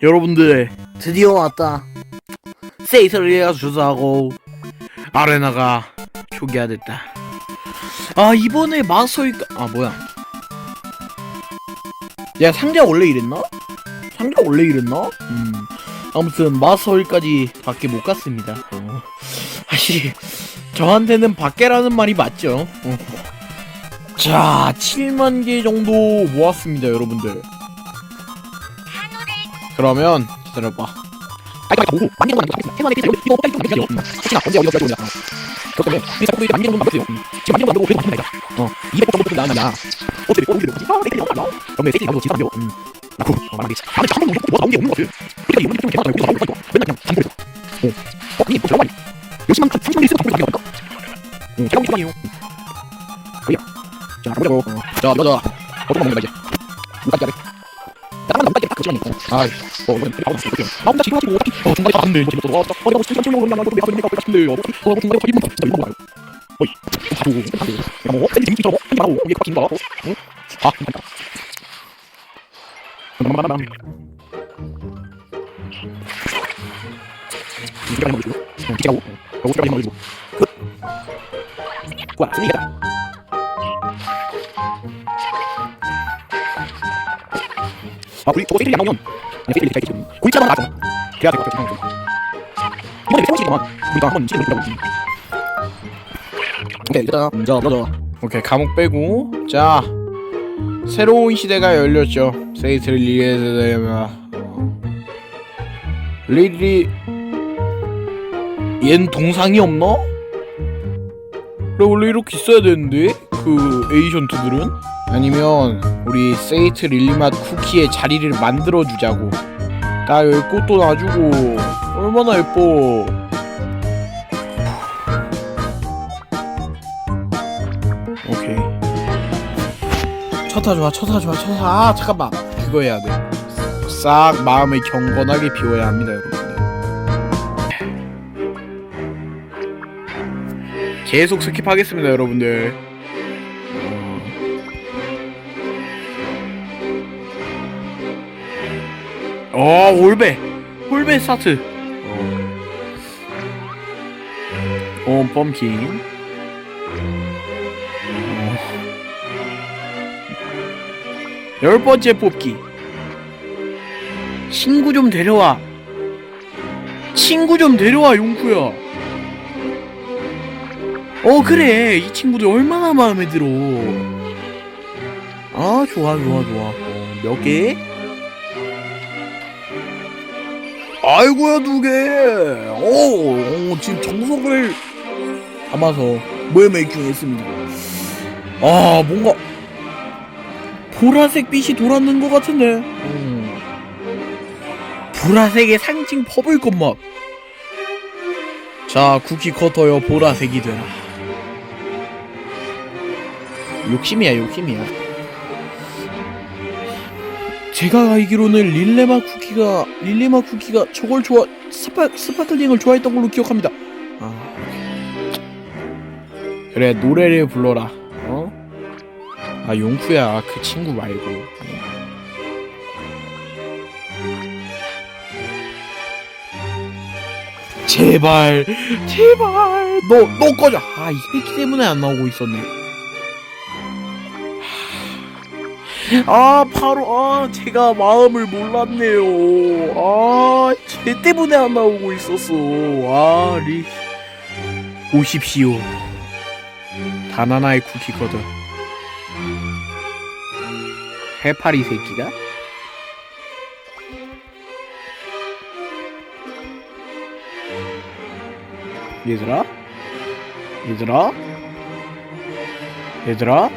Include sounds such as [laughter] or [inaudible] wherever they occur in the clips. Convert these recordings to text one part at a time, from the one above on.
여러분들 드디어 왔다 세이터리가 주사하고 아레나가 초기화됐다 아 이번에 마서이가 아 뭐야 야 상자 원래 이랬나? 상자 원래 이랬나? 음 아무튼 마서일까지 밖에 못 갔습니다 어. [laughs] 사실 저한테는 밖에라는 말이 맞죠 어. 자 7만 개 정도 모았습니다 여러분들 그러면 기다려봐 아이고 아이고 만개 정도 남겼습니다. 세만에 비해서 이거 빨리 좀 남겨주세요. 음, 혹시나 언제 어디 어디 어디 어. 그렇기 때문에 우리 사람들이 만개 정도 남겨주세요. 음, 지금 만개 정도 남기고 그래도 많이 나이다. 어, 200 정도 나왔냐? 어떻게 어, 어떻게 뭐지? 아, 내가 이거 알아? 그러면 세이트 나도 지금 남겨. 음, 나고 어, 말하기. 아니 잠깐 뭐 나온 게 없는 것 같아. 그러니까 이번 좀 개발하고 나온 거. 맨날 그냥 잠그랬어. 어, 어, 아니 뭐 저런 말이. 열심히 한 30만 개 있으면 잠그고 남겨니까. 응, 제가 오늘 아니에요. 그래요. 자, 보자고. 어, 자, 여자. 어떤 거 먹는다 이제. 누가 기다 아이, 어, 이건 빨리 나오면 어떡해. 아, 혼자 지금 어떻게? 어, 중간에 다 안돼. 이거 뭐 어디 가고 싶은 시간 치려고 그러면 나도 내가 내가 싶은데. 어, 어, 중간에 가기 진짜 이거 봐요. 어이, 바로 바로. 야, 뭐 재밌게 저거 한개 하고 위에 꽉낀 거. 응? 아, 괜찮다. 맘맘맘. 이거 먹어주고. 응, 기차고. 그리고 수라기 먹어주고. 끝. 와, 승리다. 아, 우리 저거 세일이 안 나오면 아니 세일이 잘 지금 나잖아. 그래야 될것 같아. 이번에 세 번씩이구만. 우리가 한번 시도해 보자고. 오케이, 일단 먼저 먼저. 오케이 감옥 빼고 자 새로운 시대가 열렸죠 세이트를 리에서 어. 리리 얜 동상이 없나? 그래 원래 이렇게 있어야 되는데 그 에이션트들은 아니면 우리 세이트 릴리맛 쿠키의 자리를 만들어 주자고. 나 여기 꽃도 놔주고 얼마나 예뻐. 오케이. 쳐타 좋아 쳐타 좋아 쳐타 아 잠깐만. 그거 해야 돼 싹 마음을 경건하게 비워야 합니다 여러분들. 계속 스킵하겠습니다 여러분들 어, 어 올베 올베 스타트 어, 어 펌킨 열 번째 뽑기. 친구 좀 데려와. 친구 좀 데려와, 용쿠야. 어, 그래. 이 친구들 얼마나 마음에 들어. 아, 좋아, 좋아, 좋아. 어, 몇 개? 아이고야, 두 개. 오, 오, 지금 정석을 담아서 모에메이킹 했습니다. 아, 뭔가 보라색 빛이 돌았는 것 같은데. 음. 보라색의 상징 퍼블 것맛. 자, 쿠키 커터여 보라색이 되라. 욕심이야, 욕심이야. 제가 알기로는 릴레마 쿠키가 릴레마 쿠키가 저걸 좋아 스파 스파클링을 좋아했던 걸로 기억합니다. 아. 그래 노래를 불러라. 어? 아 용쿠야 그 친구 말고 제발 제발 너너 꺼져 아이 새끼 때문에 안 나오고 있었네 아 바로 아 제가 마음을 몰랐네요 아 쟤 때문에 안 나오고 있었어 아리 오십시오 단 하나의 쿠키거든 해파리 새끼가? 얘들아? 얘들아? 얘들아?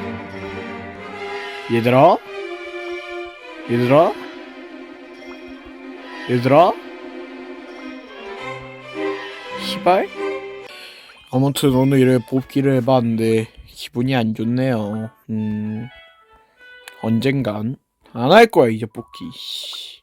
얘들아? 얘들아? 얘들아? 시발? 아무튼 오늘 뽑기를 해봤는데 기분이 안 좋네요. 음... 언젠간 안 할 거야 이제 뽑기. 씨.